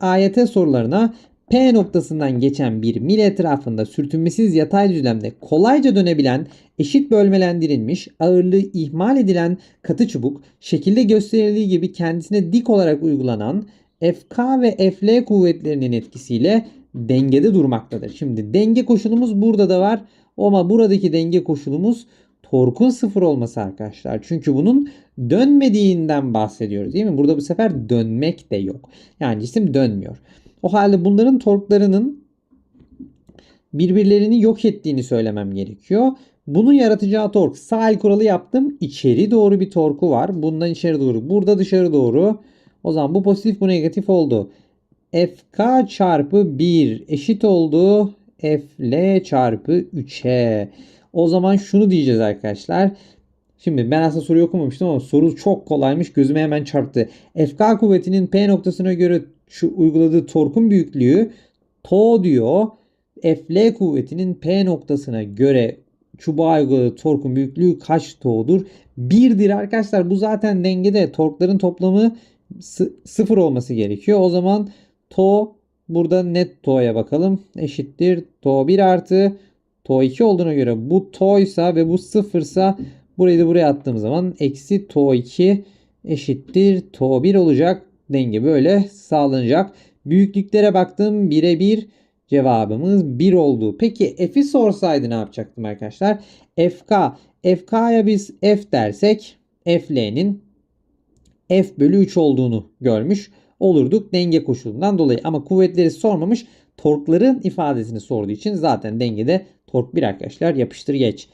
AYT sorularına P noktasından geçen bir mil etrafında sürtünmesiz yatay düzlemde kolayca dönebilen, eşit bölmelendirilmiş, ağırlığı ihmal edilen katı çubuk, şekilde gösterildiği gibi kendisine dik olarak uygulanan FK ve FL kuvvetlerinin etkisiyle dengede durmaktadır. Şimdi denge koşulumuz burada da var ama buradaki denge koşulumuz torkun sıfır olması arkadaşlar. Çünkü bunun dönmediğinden bahsediyoruz değil mi? Burada bu sefer dönmek de yok. Yani cisim dönmüyor. O halde bunların torklarının birbirlerini yok ettiğini söylemem gerekiyor. Bunun yaratacağı tork sağ el kuralı yaptım. İçeri doğru bir torku var. Bundan içeri doğru. Burada dışarı doğru. O zaman bu pozitif bu negatif oldu. FK çarpı 1 eşit oldu. FL çarpı 3'e. O zaman şunu diyeceğiz arkadaşlar. Şimdi ben aslında soruyu okumamıştım ama soru çok kolaymış. Gözüme hemen çarptı. FK kuvvetinin P noktasına göre şu uyguladığı torkun büyüklüğü to diyor. FL kuvvetinin P noktasına göre çubuğa uyguladığı torkun büyüklüğü kaç to'dur? 1'dir arkadaşlar. Bu zaten dengede. Torkların toplamı sı- sıfır olması gerekiyor. O zaman to burada net to'ya bakalım. Eşittir to 1 artı to 2 olduğuna göre bu to'ysa ve bu sıfırsa burayı da buraya attığım zaman eksi to 2 eşittir to 1 olacak. Denge böyle sağlanacak. Büyüklüklere baktım 1'e 1 cevabımız 1 oldu. Peki f'i sorsaydı ne yapacaktım arkadaşlar? FK. FK'ya biz F dersek FL'nin F bölü 3 olduğunu görmüş olurduk denge koşulundan dolayı. Ama kuvvetleri sormamış torkların ifadesini sorduğu için zaten dengede tork 1 arkadaşlar yapıştır geç.